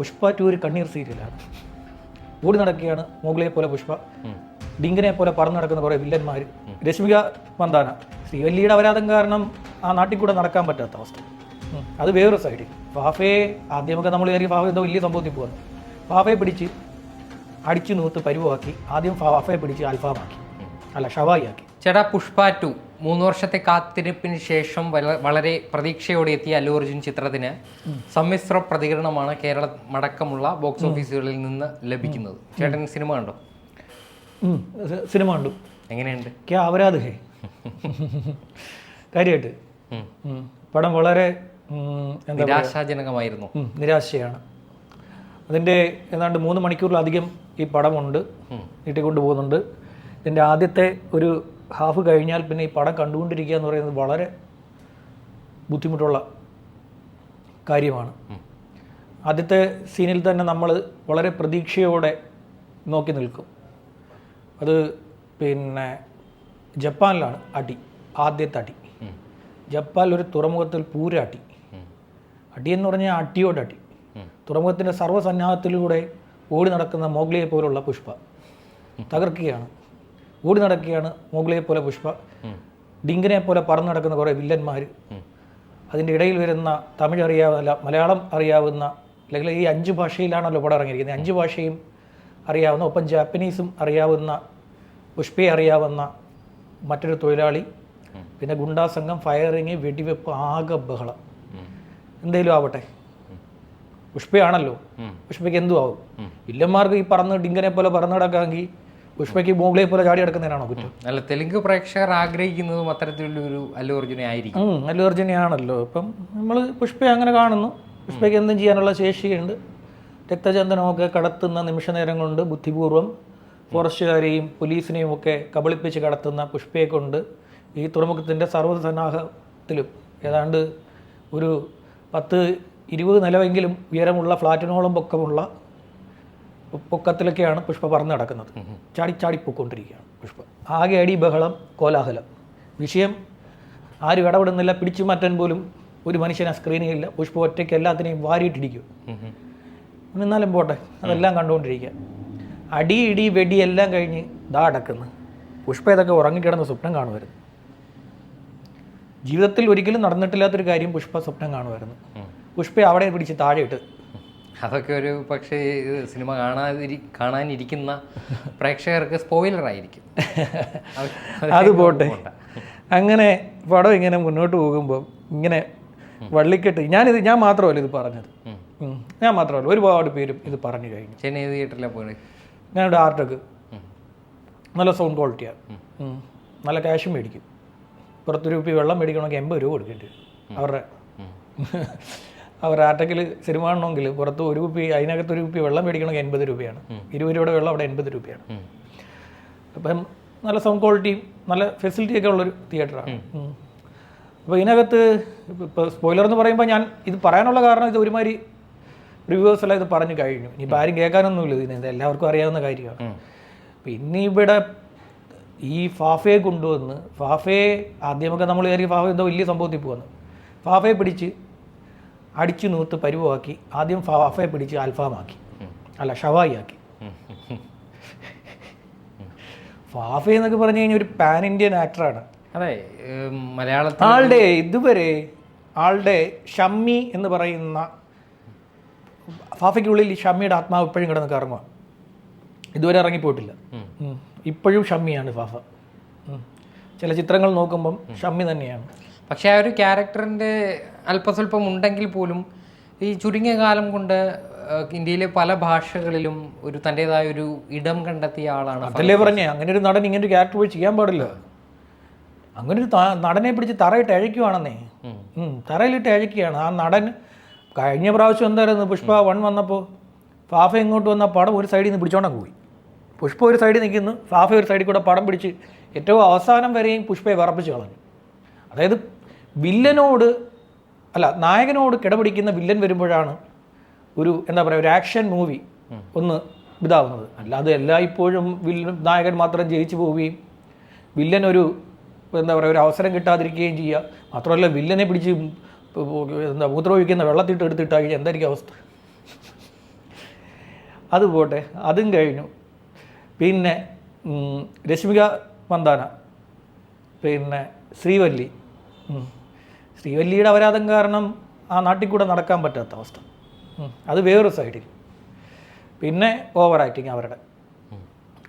Pushpa to ഒരു കണ്ണീർ സീരിയലാണ്. ഓടി നടക്കുകയാണ് മുകളിലെ പോലെ പുഷ്പ. ഡിങ്കിനെ പോലെ പറന്നു നടക്കുന്ന കുറേ വില്ലന്മാർ രശ്മിക മന്ദാന. ശ്രീവല്ലിയുടെ അപരാധം കാരണം ആ നാട്ടിൽ കൂടെ നടക്കാൻ പറ്റാത്ത അവസ്ഥ. അത് വേറൊരു സൈഡിൽ ഫാഫയെ ആദ്യമൊക്കെ നമ്മൾ കയറി ഫാഫ എന്തോ വലിയ സംഭവത്തിൽ പോകുന്നു ഫാഫയെ പിടിച്ച് അടിച്ചു നൂത്ത് പരുവാക്കി ആദ്യം ഫാഫയെ പിടിച്ച് അൽഫാമാക്കി. അല്ല ഷവായി ആക്കി ചേട്ടാ പുഷ്പ ടു. മൂന്ന് വർഷത്തെ കാത്തിരിപ്പിന് ശേഷം വളരെ പ്രതീക്ഷയോടെ എത്തിയ അല്ലു അർജുൻ ചിത്രത്തിന് സമ്മിശ്ര പ്രതികരണമാണ് കേരളം അടക്കമുള്ള ബോക്സ് ഓഫീസുകളിൽ നിന്ന് ലഭിക്കുന്നത്. ചേട്ടൻ സിനിമ കണ്ടോ? സിനിമ കണ്ടു. എങ്ങനെയുണ്ട്? ക്യാ അപരാധ് ഹേ. കാര്യമായിട്ട്. പടം വളരെ നിരാശാജനകമായിരുന്നു. നിരാശയാണ്. അതിന്റെ ഏതാണ്ട് മൂന്ന് മണിക്കൂറിലധികം ഈ പടമുണ്ട്. നീട്ടിക്കൊണ്ടു പോകുന്നുണ്ട് ഇതിന്റെ ആദ്യത്തെ ഒരു ഹാഫ് കഴിഞ്ഞാൽ പിന്നെ ഈ പടം കണ്ടുകൊണ്ടിരിക്കുക എന്ന് പറയുന്നത് വളരെ ബുദ്ധിമുട്ടുള്ള കാര്യമാണ്. ആദ്യത്തെ സീനിൽ തന്നെ നമ്മൾ വളരെ പ്രതീക്ഷയോടെ നോക്കി നിൽക്കും. അത് പിന്നെ ജപ്പാനിലാണ് അടി ആദ്യത്തെ അടി. ജപ്പാനിൽ ഒരു തുറമുഖത്തിൽ പൂരാട്ടി അടി. എന്ന് പറഞ്ഞാൽ അടിയോട് അടി. തുറമുഖത്തിന്റെ സർവസന്നാഹത്തിലൂടെ ഓടി നടക്കുന്ന മോഗ്ലിയെ പോലുള്ള പുഷ്പ. തകർക്കുകയാണ്. ഓടി നടക്കുകയാണ് മുകളിലെ പോലെ പുഷ്പ. ഡിങ്കിനെ പോലെ പറന്നു നടക്കുന്ന കുറേ വില്ലന്മാർ അതിന്റെ ഇടയിൽ വരുന്ന തമിഴ് അറിയാവുന്ന മലയാളം അറിയാവുന്ന അല്ലെങ്കിൽ ഈ അഞ്ച് ഭാഷയിലാണല്ലോ പടം ഇറങ്ങിയിരിക്കുന്നത്. അഞ്ച് ഭാഷയും അറിയാവുന്ന ഒപ്പം ജാപ്പനീസും അറിയാവുന്ന പുഷ്പയെ അറിയാവുന്ന മറ്റൊരു തൊഴിലാളി. പിന്നെ ഗുണ്ടാ സംഘം ഫയറിങ് വെടിവെപ്പ് ആകെ ബഹളം. എന്തേലും ആവട്ടെ. പുഷ്പയാണല്ലോ. പുഷ്പയ്ക്ക് എന്തും ആവും. വില്ലന്മാർക്ക് ഈ പറന്ന് ഡിങ്കനെ പോലെ പറന്നു നടക്കാമെങ്കിൽ പുഷ്പയ്ക്ക് മോഗിലെ പോലെ ചാടി എടുക്കുന്നതിനാണോ കുറ്റം? അല്ല തെലുങ്ക് പ്രേക്ഷകർ ആഗ്രഹിക്കുന്നതും അത്തരത്തിലൊരു അല്ലു അർജുനെ ആയിരിക്കും അല്ലു അർജുനെയാണല്ലോ. ഇപ്പം നമ്മൾ പുഷ്പയെ അങ്ങനെ കാണുന്നു. പുഷ്പയ്ക്ക് എന്തും ചെയ്യാനുള്ള ശേഷിയുണ്ട്. രക്തചന്ദനമൊക്കെ കടത്തുന്ന നിമിഷ നേരം കൊണ്ട് ബുദ്ധിപൂർവം ഫോറസ്റ്റുകാരെയും പോലീസിനെയും ഒക്കെ കബളിപ്പിച്ച് കടത്തുന്ന പുഷ്പയെ കൊണ്ട് ഈ തുറമുഖത്തിന്റെ സർവസന്നാഹത്തിലും ഏതാണ്ട് ഒരു പത്ത് ഇരുപത് നിലവെങ്കിലും ഉയരമുള്ള ഫ്ലാറ്റിനോളം പൊക്കമുള്ള പൊക്കത്തിലൊക്കെയാണ് പുഷ്പ പറന്ന് നടക്കുന്നത്. ചാടി ചാടി പൊയ്ക്കൊണ്ടിരിക്കുകയാണ് പുഷ്പ. ആകെ അടി ബഹളം കോലാഹലം. വിഷയം ആരും ഇടപെടുന്നില്ല പിടിച്ചു മാറ്റാൻ പോലും ഒരു മനുഷ്യനെ ഇല്ല. പുഷ്പ ഒറ്റയ്ക്ക് എല്ലാത്തിനെയും വാരിയിട്ടിരിക്കും. എന്നാലും പോട്ടെ അതെല്ലാം കണ്ടുകൊണ്ടിരിക്കുക. അടി ഇടി വെടി എല്ലാം കഴിഞ്ഞ് ദാ അടക്കുന്നു. പുഷ്പ ഇതൊക്കെ ഉറങ്ങിക്കിടന്ന് സ്വപ്നം കാണുമായിരുന്നു. ജീവിതത്തിൽ ഒരിക്കലും നടന്നിട്ടില്ലാത്തൊരു കാര്യം പുഷ്പ സ്വപ്നം കാണുമായിരുന്നു. പുഷ്പ അവിടെ പിടിച്ച് താഴെ ഇട്ട് അതൊക്കെ ഒരു പക്ഷേ ഇത് സിനിമ കാണാതിരി കാണാനിരിക്കുന്ന പ്രേക്ഷകർക്ക് സ്പോയിലറായിരിക്കും അത് പോട്ടെ. അങ്ങനെ പടം ഇങ്ങനെ മുന്നോട്ട് പോകുമ്പോൾ ഇങ്ങനെ വള്ളിക്കെട്ട് ഞാനിത് ഞാൻ മാത്രമല്ല ഇത് പറഞ്ഞത്. ഞാൻ മാത്രമല്ല ഒരുപാട് പേരും ഇത് പറഞ്ഞു കഴിഞ്ഞു. ചെന്നൈ തിയേറ്ററിലാണ് പോയത്? ഞാനിവിടെ ആർട്ടൊക്കെ നല്ല സൗണ്ട് ക്വാളിറ്റിയാണ്. നല്ല ക്യാഷും മേടിക്കും. പുറത്തൊരു രൂപ വെള്ളം മേടിക്കണമെങ്കിൽ എൺപത് രൂപ കൊടുക്കേണ്ടി വരും. അവരുടെ അവരുടെ ആറ്റക്കിൽ സിനിമ കാണണമെങ്കിൽ പുറത്ത് ഒരു കുപ്പി അതിനകത്ത് ഒരു കുപ്പി വെള്ളം മേടിക്കണമെങ്കിൽ എൺപത് രൂപയാണ്. ഇരുപത് രൂപയുടെ വെള്ളം അവിടെ എൺപത് രൂപയാണ്. അപ്പം നല്ല സൗണ്ട് ക്വാളിറ്റിയും നല്ല ഫെസിലിറ്റി ഒക്കെ ഉള്ളൊരു തിയേറ്ററാണ് അപ്പോൾ ഇതിനകത്ത് ഇപ്പോൾ സ്പോയിലർ എന്ന് പറയുമ്പോൾ ഞാൻ ഇത് പറയാനുള്ള കാരണം ഇത് ഒരുമാതിരി റിവ്യൂസ് എല്ലാം ഇത് പറഞ്ഞു കഴിഞ്ഞു. ഇനിയിപ്പോൾ ആരും കേൾക്കാനൊന്നുമില്ല ഇതിന്. ഇത് എല്ലാവർക്കും അറിയാവുന്ന കാര്യമാണ്. പിന്നെ ഇവിടെ ഈ ഫാഫയെ കൊണ്ടുവന്ന് ഫാഫയെ ആദ്യമൊക്കെ നമ്മൾ കയറി ഫാഫ എന്തോ വലിയ സംഭവത്തിൽ പോകുന്നു ഫാഫയെ പിടിച്ച് അടിച്ചു നൂത്ത് പരുവമാക്കി ആദ്യം ഫാഫയെ പിടിച്ച് അൽഫാമാക്കി. അല്ല ഷവായി ആക്കി ഫാഫ എന്നൊക്കെ പറഞ്ഞു കഴിഞ്ഞാൽ ഒരു പാൻ ഇന്ത്യൻ ആക്ടറാണ്. അതെ മലയാളത്തിൽ ആളുടെ ഇതുവരെ ആളുടെ ഷമ്മി എന്ന് പറയുന്ന ഫാഫയ്ക്കുള്ളിൽ ഷമ്മിയുടെ ആത്മാവ് ഇപ്പോഴും കിടന്ന് കറങ്ങുക ഇതുവരെ ഇറങ്ങിപ്പോയിട്ടില്ല. ഇപ്പോഴും ഷമ്മിയാണ് ഫാഫ. ചില ചിത്രങ്ങൾ നോക്കുമ്പം ഷമ്മി തന്നെയാണ്. പക്ഷേ ആ ഒരു ക്യാരക്ടറിന്റെ അല്പസ്വല്പം ഉണ്ടെങ്കിൽ പോലും ഈ ചുരുങ്ങിയ കാലം കൊണ്ട് ഇന്ത്യയിലെ പല ഭാഷകളിലും ഒരു തന്റെതായ ഒരു ഇടം കണ്ടെത്തിയ ആളാണ് അതല്ലേ പറഞ്ഞേ? അങ്ങനെ ഒരു നടൻ ഇങ്ങനെ ഒരു ക്യാരക്ടർ പോയി ചെയ്യാൻ പാടില്ല. അങ്ങനെ ഒരു നടനെ പിടിച്ച് തറയിട്ട് അഴയ്ക്കുവാണെന്നേ. തറയിലിട്ട് അഴയ്ക്കുകയാണ്. ആ നടൻ കഴിഞ്ഞ പ്രാവശ്യം എന്തായിരുന്നു? പുഷ്പ വൺ വന്നപ്പോൾ ഫാഫ ഇങ്ങോട്ട് വന്ന പടം ഒരു സൈഡിൽ നിന്ന് പിടിച്ചോണ്ടാ പോയി. പുഷ്പ ഒരു സൈഡിൽ നിൽക്കുന്നു. ഫാഫ ഒരു സൈഡിൽ കൂടെ പടം പിടിച്ച് ഏറ്റവും അവസാനം വരെയും പുഷ്പയെ വിറപ്പിച്ച് കളഞ്ഞു. അതായത് വില്ലനോട് അല്ല നായകനോട് കിടപിടിക്കുന്ന വില്ലൻ വരുമ്പോഴാണ് ഒരു എന്താ പറയുക ഒരു ആക്ഷൻ മൂവി ഒന്ന് ഇതാവുന്നത്. അല്ലാതെ എല്ലായ്പ്പോഴും വില്ലൻ നായകൻ മാത്രം ജയിച്ചു പോവുകയും വില്ലൻ ഒരു എന്താ പറയുക ഒരു അവസരം കിട്ടാതിരിക്കുകയും ചെയ്യുക. മാത്രമല്ല വില്ലനെ പിടിച്ച് എന്താ മൂത്രമൊഴിക്കുന്ന വെള്ളത്തിട്ട് എടുത്തിട്ട് കഴിഞ്ഞാൽ എന്തായിരിക്കും അവസ്ഥ? അത് പോട്ടെ അതും കഴിഞ്ഞു. പിന്നെ രശ്മിക മന്ദാന പിന്നെ ശ്രീവല്ലി. ശ്രീവല്ലിയുടെ അപരാധം കാരണം ആ നാട്ടിൽ കൂടെ നടക്കാൻ പറ്റാത്ത അവസ്ഥ. അത് വേറൊരു സൈഡിൽ. പിന്നെ ഓവർ ആക്ടിങ് അവരുടെ.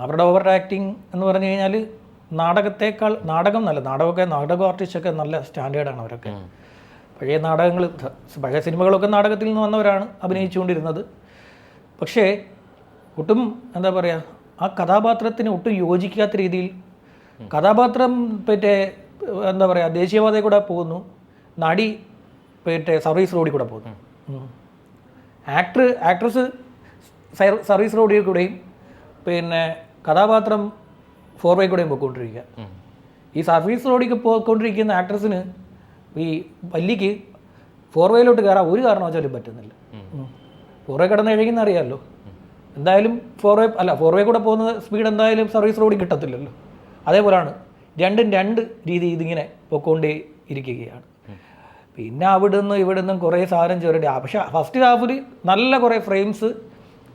അവരുടെ ഓവർ ആക്ടിങ് എന്ന് പറഞ്ഞു കഴിഞ്ഞാൽ നാടകത്തേക്കാൾ നാടകം നല്ല നാടകമൊക്കെ നാടക ആർട്ടിസ്റ്റൊക്കെ നല്ല സ്റ്റാൻഡേർഡാണ് അവരൊക്കെ. പഴയ നാടകങ്ങൾ പഴയ സിനിമകളൊക്കെ നാടകത്തിൽ നിന്ന് വന്നവരാണ് അഭിനയിച്ചുകൊണ്ടിരുന്നത്. പക്ഷേ ഒട്ടും എന്താ പറയുക ആ കഥാപാത്രത്തിന് ഒട്ടും യോജിക്കാത്ത രീതിയിൽ കഥാപാത്രം മറ്റേ എന്താ പറയുക ദേശീയപാതയിൽ കൂടെ പോകുന്നു. നടി മറ്റേ സർവീസ് റോഡിൽ കൂടെ പോകും ആക്ടർ ആക്ട്രസ് സർവീസ് റോഡിൽ കൂടെയും പിന്നെ കഥാപാത്രം ഫോർവേ കൂടെയും പോയിക്കൊണ്ടിരിക്കുക. ഈ സർവീസ് റോഡിൽ പോയിക്കൊണ്ടിരിക്കുന്ന ആക്ട്രസിന് ഈ വല്ലിക്ക് ഫോർ വേയിലോട്ട് കയറാൻ ഒരു കാരണവശാലും പറ്റുന്നില്ല. ഫോർവേ കിടന്ന് കഴിക്കുന്ന അറിയാമല്ലോ എന്തായാലും ഫോർവേ അല്ല ഫോർവേ കൂടെ പോകുന്ന സ്പീഡ് എന്തായാലും സർവീസ് റോഡിൽ കിട്ടത്തില്ലല്ലോ. അതേപോലെയാണ് രണ്ടും രണ്ട് രീതി ഇതിങ്ങനെ പൊക്കോണ്ടേ ഇരിക്കുകയാണ് പിന്നെ അവിടുന്ന് നിന്നും കുറേ സാധനം ചെറുതെ പക്ഷേ ഫസ്റ്റ് ഹാഫിൽ നല്ല കുറേ ഫ്രെയിംസ്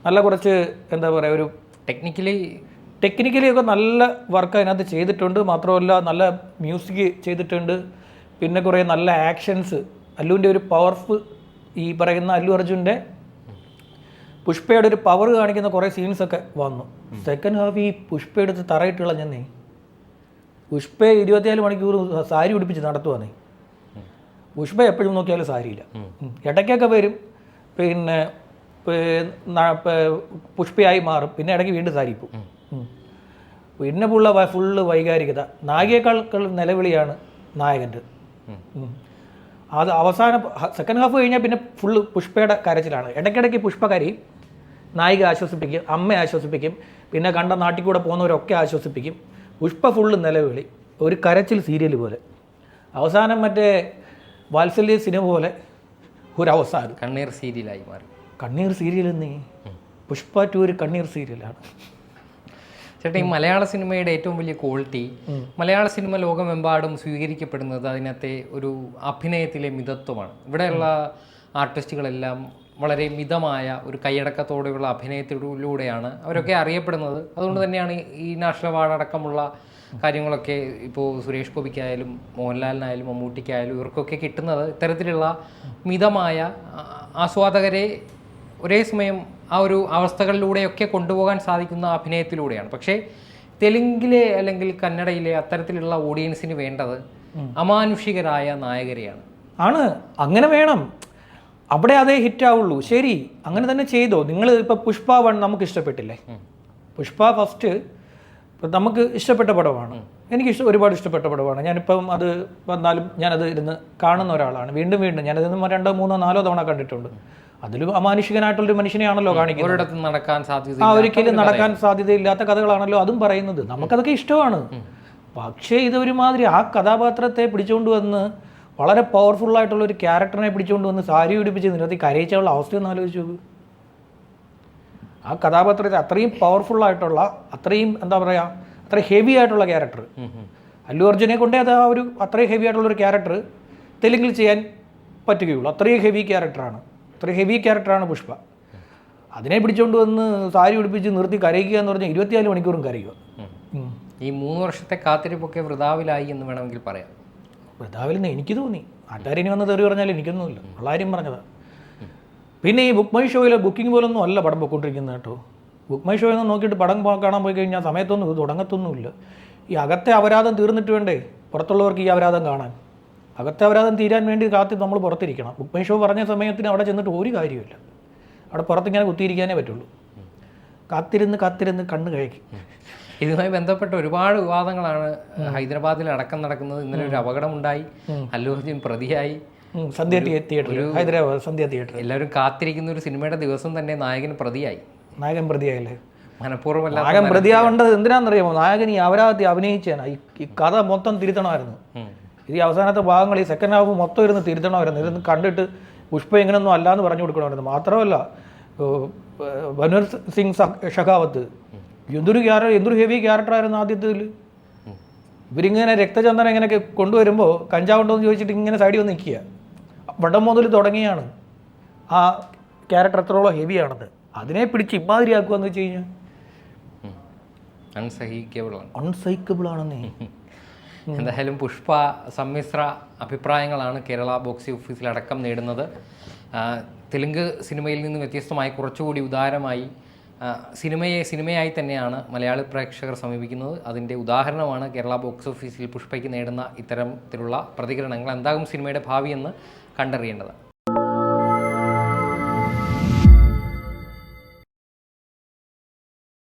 നല്ല കുറച്ച് എന്താ പറയുക ഒരു ടെക്നിക്കലി ടെക്നിക്കലി ഒക്കെ നല്ല വർക്ക് അതിനകത്ത് ചെയ്തിട്ടുണ്ട്. മാത്രമല്ല നല്ല മ്യൂസിക് ചെയ്തിട്ടുണ്ട്. പിന്നെ കുറേ നല്ല ആക്ഷൻസ് അല്ലുവിന്റെ ഒരു പവർഫുൾ ഈ പറയുന്ന അല്ലു അർജുന്റെ പുഷ്പയുടെ ഒരു പവർ കാണിക്കുന്ന കുറേ സീൻസൊക്കെ വന്നു. സെക്കൻഡ് ഹാഫ് ഈ പുഷ്പ എടുത്ത് തറയിട്ട് കളഞ്ഞെന്നേ. പുഷ്പയെ ഇരുപത്തിനാല് മണിക്കൂർ സാരി ഉടുപ്പിച്ച് നടത്തുവാന്നേ. പുഷ്പ എപ്പോഴും നോക്കിയാലും സാരിയില്ല. ഇടയ്ക്കൊക്കെ വരും. പിന്നെ പുഷ്പയായി മാറും. പിന്നെ ഇടയ്ക്ക് വീണ്ടും സാരി പോകും പിന്നെ പുള്ള ഫുള്ള് വൈകാരികത. നായികയേക്കാൾ നിലവിളിയാണ് നായകന്റെ. അത് അവസാനം സെക്കൻഡ് ഹാഫ് കഴിഞ്ഞാൽ പിന്നെ ഫുള്ള് പുഷ്പയുടെ കരച്ചിലാണ്. ഇടയ്ക്കിടയ്ക്ക് പുഷ്പ കരയും നായിക ആശ്വസിപ്പിക്കും അമ്മ ആശ്വസിപ്പിക്കും പിന്നെ കണ്ട നാട്ടിൽ കൂടെ പോകുന്നവരൊക്കെ ആശ്വസിപ്പിക്കും. പുഷ്പ ഫുള്ള് നിലവിളി. ഒരു കരച്ചിൽ സീരിയൽ പോലെ. അവസാനം മറ്റേ വാത്സല്യ സിനിമ പോലെ ഒരവസാനം. കണ്ണീർ സീരിയലായി മാറി. കണ്ണീർ സീരിയൽ എന്നീ പുഷ്പ ടു ഒരു കണ്ണീർ സീരിയലാണ്. ചേട്ടാ ഈ മലയാള സിനിമയുടെ ഏറ്റവും വലിയ ക്വാളിറ്റി മലയാള സിനിമ ലോകമെമ്പാടും സ്വീകരിക്കപ്പെടുന്നത് അതിനകത്തെ ഒരു അഭിനയത്തിലെ മിതത്വമാണ്. ഇവിടെയുള്ള ആർട്ടിസ്റ്റുകളെല്ലാം വളരെ മിതമായ ഒരു കൈയടക്കത്തോടെയുള്ള അഭിനയത്തിലൂടെയാണ് അവരൊക്കെ അറിയപ്പെടുന്നത്. അതുകൊണ്ട് തന്നെയാണ് ഈ- നാഷണൽ അവാർഡ് അടക്കമുള്ള കാര്യങ്ങളൊക്കെ ഇപ്പോൾ സുരേഷ് ഗോപിക്കായാലും മോഹൻലാലിനായാലും മമ്മൂട്ടിക്കായാലും ഇവർക്കൊക്കെ കിട്ടുന്നത് ഇത്തരത്തിലുള്ള മിതമായ ആസ്വാദകരെ ഒരേ സമയം ആ ഒരു അവസ്ഥകളിലൂടെയൊക്കെ കൊണ്ടുപോകാൻ സാധിക്കുന്ന അഭിനയത്തിലൂടെയാണ്. പക്ഷേ തെലുങ്കിലെ അല്ലെങ്കിൽ കന്നഡയിലെ അത്തരത്തിലുള്ള ഓഡിയൻസിന് വേണ്ടത് അമാനുഷികരായ നായകരെയാണ്. ആണ്. അങ്ങനെ വേണം. അവിടെ അതേ ഹിറ്റ് ആവുള്ളൂ. ശരി അങ്ങനെ തന്നെ ചെയ്തോ. നിങ്ങൾ ഇപ്പം പുഷ്പ വൺ നമുക്ക് ഇഷ്ടപ്പെട്ടില്ലേ? പുഷ്പ ഫസ്റ്റ് നമുക്ക് ഇഷ്ടപ്പെട്ട പടമാണ്. എനിക്ക് ഇഷ്ടം ഒരുപാട് ഇഷ്ടപ്പെട്ട പടമാണ്. ഞാനിപ്പം അത് വന്നാലും ഞാനത് ഇരുന്ന് കാണുന്ന ഒരാളാണ്. വീണ്ടും വീണ്ടും ഞാനത് രണ്ടോ മൂന്നോ നാലോ തവണ കണ്ടിട്ടുണ്ട്. അതിലും അമാനുഷികനായിട്ടുള്ളൊരു മനുഷ്യനെയാണല്ലോ കാണിക്കുന്നത്. നടക്കാൻ സാധ്യത ആ ഒരിക്കലും നടക്കാൻ സാധ്യതയില്ലാത്ത കഥകളാണല്ലോ അതും പറയുന്നത്. നമുക്കതൊക്കെ ഇഷ്ടമാണ്. പക്ഷേ ഇതൊരുമാതിരി ആ കഥാപാത്രത്തെ പിടിച്ചുകൊണ്ട് വന്ന് വളരെ പവർഫുൾ ആയിട്ടുള്ള ഒരു ക്യാരക്ടറിനെ പിടിച്ചുകൊണ്ട് വന്ന് സാരി പിടിപ്പിച്ച് നിർത്തി കരയിച്ചുള്ള അവസ്ഥയൊന്ന് ആലോചിച്ച് നോക്ക്. ആ കഥാപാത്രത്തെ അത്രയും പവർഫുൾ ആയിട്ടുള്ള അത്രയും എന്താ പറയുക അത്ര ഹെവി ആയിട്ടുള്ള ക്യാരക്ടർ അല്ലു അർജുനെ കൊണ്ടേ അത് ആ ഒരു അത്രയും ഹെവി ആയിട്ടുള്ള ഒരു ക്യാരക്ടർ തെലുങ്കിൽ ചെയ്യാൻ പറ്റുകയുള്ളൂ. അത്രയും ഹെവി ക്യാരക്ടറാണ് അത്രയും ഹെവി ക്യാരക്ടറാണ് പുഷ്പ. അതിനെ പിടിച്ചുകൊണ്ട് വന്ന് സാരി ഉടുപ്പിച്ച് നിർത്തി കരയിക്കുക എന്ന് പറഞ്ഞാൽ ഇരുപത്തിനാല് മണിക്കൂറും കരയുക. ഈ മൂന്ന് വർഷത്തെ കാത്തിരിപ്പൊക്കെ വൃതാവിലായി എന്ന് വേണമെങ്കിൽ പറയാം. നിന്ന് എനിക്ക് തോന്നി. നാട്ടുകാരിനി വന്ന് തെറി പറഞ്ഞാൽ എനിക്കൊന്നുമില്ല. ഉള്ളാരും പറഞ്ഞതാണ് പറഞ്ഞതാ. പിന്നെ ഈ ബുക്ക് മൈ ഷോയിലെ ബുക്കിംഗ് പോലൊന്നും അല്ല പടം പൊയ്ക്കൊണ്ടിരിക്കുന്നത് കേട്ടോ. ബുക്ക് മൈ ഷോയിൽ നിന്ന് നോക്കിയിട്ട് പടം കാണാൻ പോയി കഴിഞ്ഞാൽ സമയത്തൊന്നും ഇത് തുടങ്ങത്തൊന്നുമില്ല. ഈ അകത്തെ അപരാധം തീർന്നിട്ട് വേണ്ടേ? പുറത്തുള്ളവർക്ക് ഈ അപരാധം കാണാൻ. അകത്തെ അപരാധം തീരാൻ വേണ്ടി കാത്തി നമ്മൾ പുറത്തിരിക്കണം. ബുക്ക് മൈ ഷോ പറഞ്ഞ സമയത്തിന് അവിടെ ചെന്നിട്ട് ഒരു കാര്യമില്ല അവിടെ പുറത്തിങ്ങനെ കുത്തിയിരിക്കാനേ പറ്റുള്ളൂ. കാത്തിരുന്ന് കാത്തിരുന്ന് കണ്ണ് കഴിക്കും ഇതുമായി ബന്ധപ്പെട്ട ഒരുപാട് വിവാദങ്ങളാണ് ഹൈദരാബാദിൽ അടക്കം നടക്കുന്നത്. ഇന്നലെ ഒരു അപകടമുണ്ടായി. അല്ലു അർജുൻ പ്രതിയായി. സന്ധ്യ തിയേറ്റർ ഹൈദരാബാദ് സന്ധ്യ തിയേറ്റർ എല്ലാവരും കാത്തിരിക്കുന്ന ഒരു സിനിമയുടെ ദിവസം തന്നെ നായകൻ പ്രതിയായി. നായകൻ പ്രതിയായില്ലേ? മനഃപൂർവമല്ല നായകൻ പ്രതിയാവേണ്ടത് എന്തിനാണെന്നറിയാമോ? നായകൻ ഈ അവരാധി അഭിനയിച്ചാണ് ഈ കഥ മൊത്തം തിരുത്തണമായിരുന്നു. ഇത് ഈ അവസാനത്തെ ഭാഗങ്ങൾ ഈ സെക്കൻഡ് ഹാഫ് മൊത്തം ഇരുന്ന് തിരുത്തണമായിരുന്നു. ഇരുന്ന് കണ്ടിട്ട് പുഷ്പ ഇങ്ങനൊന്നും അല്ലാന്ന് പറഞ്ഞു കൊടുക്കണമായിരുന്നു. മാത്രമല്ല ബനുർ സിംഗ് ഷെഖാവത്ത് എന്തൊരു ക്യാരക്ടർ എന്തൊരു ഹെവി ക്യാരക്ടറായിരുന്നു ആദ്യത്തിൽ ഇവരിങ്ങനെ രക്തചന്ദനം ഇങ്ങനെയൊക്കെ കൊണ്ടുവരുമ്പോൾ കഞ്ചാവുണ്ടോ എന്ന് ചോദിച്ചിട്ട് ഇങ്ങനെ സൈഡിൽ വന്ന് നിൽക്കുക. വടം മുതൽ തുടങ്ങിയാണ്. ആ ക്യാരക്ടർ എത്രത്തോളം ഹെവിയാണത് അതിനെ പിടിച്ച് ഇമാതിരിയാക്കുക എന്ന് വെച്ച് കഴിഞ്ഞാൽ. അൺസഹിക്കബിളാണ് അൺസൈക്കബിൾ ആണെന്നേ. എന്തായാലും പുഷ്പ സമ്മിശ്ര അഭിപ്രായങ്ങളാണ് കേരള ബോക്സി ഓഫീസിൽ അടക്കം നേടുന്നത്. തെലുങ്ക് സിനിമയിൽ നിന്ന് വ്യത്യസ്തമായി കുറച്ചുകൂടി ഉദാരമായി സിനിമയെ സിനിമയായി തന്നെയാണ് മലയാളി പ്രേക്ഷകർ സമീപിക്കുന്നത്. അതിന്റെ ഉദാഹരണമാണ് കേരള ബോക്സ് ഓഫീസിൽ പുഷ്പയ്ക്ക് നേടുന്ന ഇത്തരത്തിലുള്ള പ്രതികരണങ്ങൾ. എന്താകും സിനിമയുടെ ഭാവിയെന്ന് കണ്ടറിയേണ്ടത്?